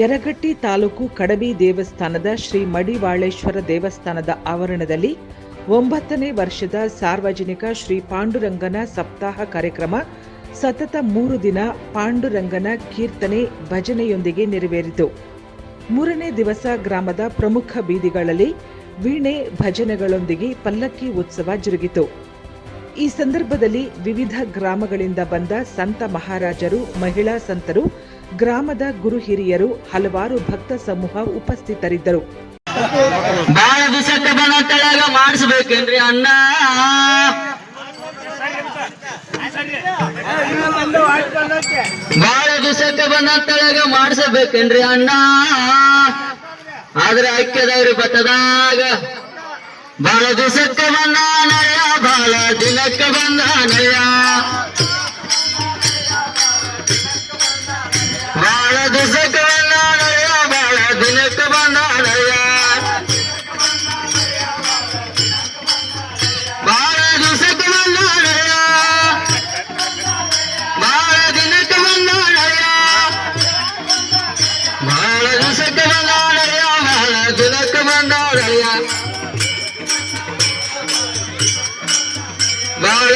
ಯರಗಟ್ಟಿ ತಾಲೂಕು ಕಡಬಿ ದೇವಸ್ಥಾನದ ಶ್ರೀ ಮಡಿವಾಳೇಶ್ವರ ದೇವಸ್ಥಾನದ ಆವರಣದಲ್ಲಿ ಒಂಬತ್ತನೇ ವರ್ಷದ ಸಾರ್ವಜನಿಕ ಶ್ರೀ ಪಾಂಡುರಂಗನ ಸಪ್ತಾಹ ಕಾರ್ಯಕ್ರಮ ಸತತ ಮೂರು ದಿನ ಪಾಂಡುರಂಗನ ಕೀರ್ತನೆ ಭಜನೆಯೊಂದಿಗೆ ನೆರವೇರಿತು. ಮೂರನೇ ದಿವಸ ಗ್ರಾಮದ ಪ್ರಮುಖ ಬೀದಿಗಳಲ್ಲಿ ವೀಣೆ ಭಜನೆಗಳೊಂದಿಗೆ ಪಲ್ಲಕ್ಕಿ ಉತ್ಸವ ಜರುಗಿತು. ಈ ಸಂದರ್ಭದಲ್ಲಿ ವಿವಿಧ ಗ್ರಾಮಗಳಿಂದ ಬಂದ ಸಂತ ಮಹಾರಾಜರು, ಮಹಿಳಾ ಸಂತರು ಗ್ರಾಮದ ಗುರು ಹಿರಿಯರು ಹಲವಾರು ಭಕ್ತ ಸಮೂಹ ಉಪಸ್ಥಿತರಿದ್ದರು. ಬಾಳ ದಿವಸಕ್ಕೆ ಬಂದ ತಳಗ ಮಾಡಿಸ್ಬೇಕೇನ್ರಿ ಅಣ್ಣ? ಬಾಳ ದಿವಸಕ್ಕೆ ಬಂದ ತಳಗ ಮಾಡಿಸ್ಬೇಕೇನ್ರಿ ಅಣ್ಣ? ಆದ್ರೆ ಐಕ್ಯದವ್ರಿ ಬತ್ತದಾಗ ಬಾಳ ದಿವಸಕ್ಕೆ ಬಂದ ನಯ ಬಾಳ ದಿನಕ್ಕೆ ಬಂದ ನಯ ಬಾಳ ದಿವಸಕ್ಕೆ ಬಂದ ನಯ ಬಾಳ ದಿನಕ್ಕೆ ಬಂದ ನಯ ಬಾಳ ದಿವಸಕ್ಕೆ ಬಂದ ನಯ ಬಾಳ ದಿನಕ್ಕೆ ಬಂದ ನಯ ಬಾಳ ದಿವಸಕ್ಕೆ ಬಂದ ನಯ ಬಾಳ